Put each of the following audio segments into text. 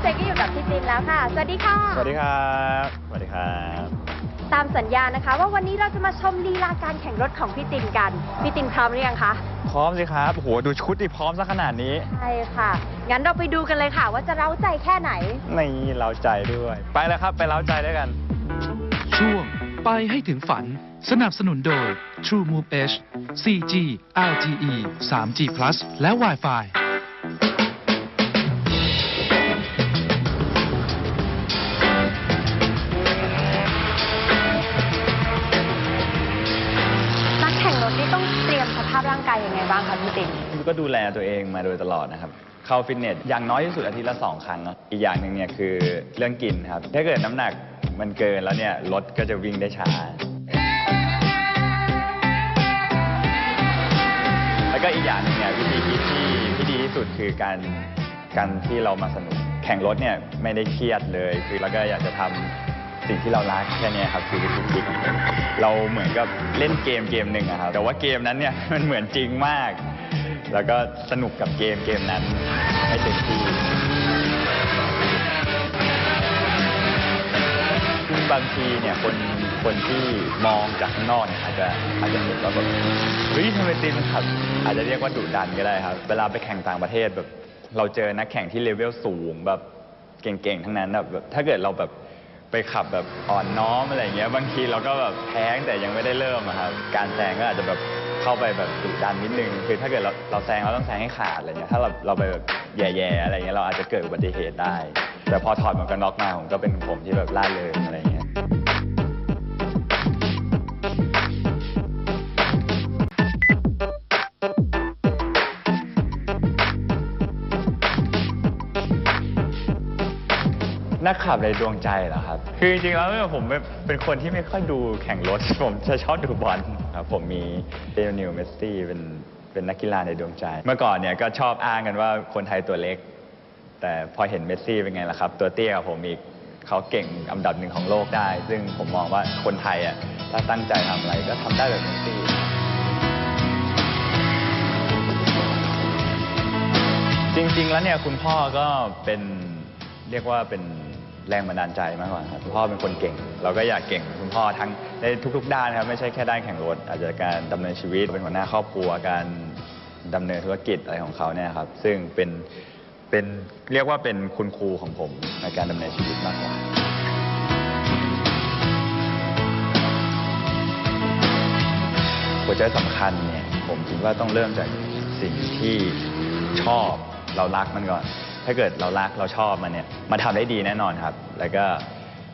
เจก็อยู่กับพี่ตินแล้วค่ะ สวัสดีค่ะ สวัสดีครับ สวัสดีครับ ตามสัญญานะคะ ว่าวันนี้เราจะมาชมลีลาการแข่งรถของพี่ตินกัน พี่ตินพร้อมหรือยังคะ พร้อมสิครับ โอ้โห ดูชุดดิพร้อมซะขนาดนี้ ใช่ค่ะ งั้นเราไปดูกันเลยค่ะ ว่าจะเร้าใจแค่ไหน นี่เราใจด้วย ไปเลยครับ ไปเล้าใจด้วยกัน ช่วงไปให้ถึงฝัน สนับสนุนโดย True Move H 4G LTE 3G Plus และ Wi-Fi ภาพร่างกายยังไงบ้างคะพี่ตินก็ดูแลตัวเองมาโดยตลอดนะครับเข้าฟิตเนสอย่างน้อยที่สุดอาทิตย์ละสองครั้ง อีกอย่างหนึ่งเนี่ยคือเรื่องกินครับ ถ้าเกิดน้ำหนักมันเกินแล้วเนี่ยรถก็จะวิ่งได้ช้า แล้วก็อีกอย่างหนึงเนี่ยวิธีคิดที่ที่ดีที่สุดคือการการที่เรามาสนุก แข่งรถเนี่ยไม่ได้เครียดเลย คือเราก็อยากจะทำ สิ่งที่เรารักแค่นี้ครับคือวิธีคิดของผมเราเหมือนกับเล่นเกมเกมหนึ่งอะครับแต่ว่าเกมนั้นเนี่ยมันเหมือนจริงมาก แล้วก็สนุกกับเกมเกมนั้นให้เต็มที่บางทีเนี่ยคนคนที่มองจากข้างนอกเนี่ยอาจจะอาจจะเห็นว่าแบบเฮ้ยทำไมตีมันขับอาจจะเรียกว่าดุดันก็ได้ครับ เวลาไปแข่งต่างประเทศแบบ เราเจอนักแข่งที่เลเวลสูงแบบเก่งๆ ทั้งนั้นแบบถ้าเกิดเราแบบ ไปขับแบบอ่อนน้อมอะไรเงี้ยบางทีเราก็แบบแพ้งแต่ยังไม่ได้เริ่มอะครับการแซงก็อาจจะแบบเข้าไปแบบดุดันนิดนึงคือถ้าเกิดเราเราแซงเราต้องแซงให้ขาดอะไรเงี้ยถ้าเราเราไปแบบแย่ๆอะไรเงี้ยเราอาจจะเกิดอุบัติเหตุได้ แต่พอถอดหมวกกันน็อกมาผมก็เป็นผมที่แบบล่าเริงอะไรเงี้ย นักขับในดวงใจเหรอครับ คือจริงๆแล้วเนี่ยผมเป็นคนที่ไม่ค่อยดูแข่งรถ ผมจะชอบดูบอลครับผมมีเดนิลเมสซี่เป็นเป็นนักกีฬาในดวงใจ เมื่อก่อนเนี่ยก็ชอบอ้างกันว่าคนไทยตัวเล็ก แต่พอเห็นเมสซี่เป็นไงล่ะครับ ตัวเตี้ยผมอีกเขาเก่งอันดับหนึ่งของโลกได้ ซึ่งผมมองว่าคนไทยอะถ้าตั้งใจทำอะไรก็ทำได้แบบเมสซี่จริงๆแล้วเนี่ยคุณพ่อก็เป็นเรียกว่าเป็น แรงบันดาลใจมากกว่าครับคุณพ่อเป็นคนเก่ง เราก็อยากเก่งเหมือนคุณพ่อทั้งในทุก ๆ ด้านครับไม่ใช่แค่ด้านแข่งรถ อาจจะการดำเนินชีวิตเป็นหัวหน้าครอบครัวการดำเนินธุรกิจอะไรของเขาเนี่ยครับซึ่งเป็นเป็นเรียกว่าเป็นคุณครูของผมในการดำเนินชีวิตมากกว่า หัวใจสำคัญเนี่ยผมคิดว่าต้องเริ่มจากสิ่งที่ชอบเรารักมันก่อน ถ้าเกิดเรารักเราชอบมันเนี่ยมันทำได้ดีแน่นอนครับ แล้วก็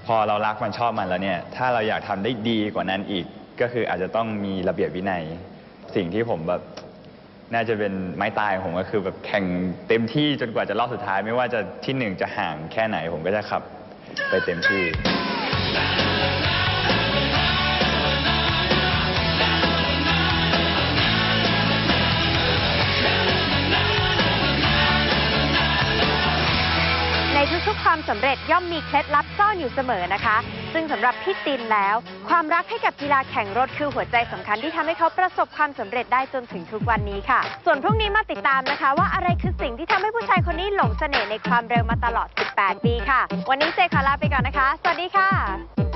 พอเรารักมันชอบมันแล้วเนี่ยถ้าเราอยากทำได้ดีกว่านั้นอีก ก็คืออาจจะต้องมีระเบียบวินัย สิ่งที่ผมแบบน่าจะเป็นไม้ตายของผมก็คือแบบแข่งเต็มที่จนกว่าจะรอบสุดท้าย ไม่ว่าจะที่หนึ่งจะห่างแค่ไหนผมก็จะขับไปเต็มที่ ทุกๆ ความสำเร็จย่อมมีเคล็ดลับซ่อนอยู่เสมอนะคะ ซึ่งสำหรับพี่ตินแล้ว ความรักให้กับกีฬาแข่งรถคือหัวใจสำคัญที่ทำให้เขาประสบความสำเร็จได้จนถึงทุกวันนี้ค่ะ ส่วนพรุ่งนี้มาติดตามนะคะ ว่าอะไรคือสิ่งที่ทำให้ผู้ชายคนนี้หลงเสน่ห์ในความเร็วมาตลอด 18 ปีค่ะ วันนี้เจขอลาไปก่อนนะคะ สวัสดีค่ะ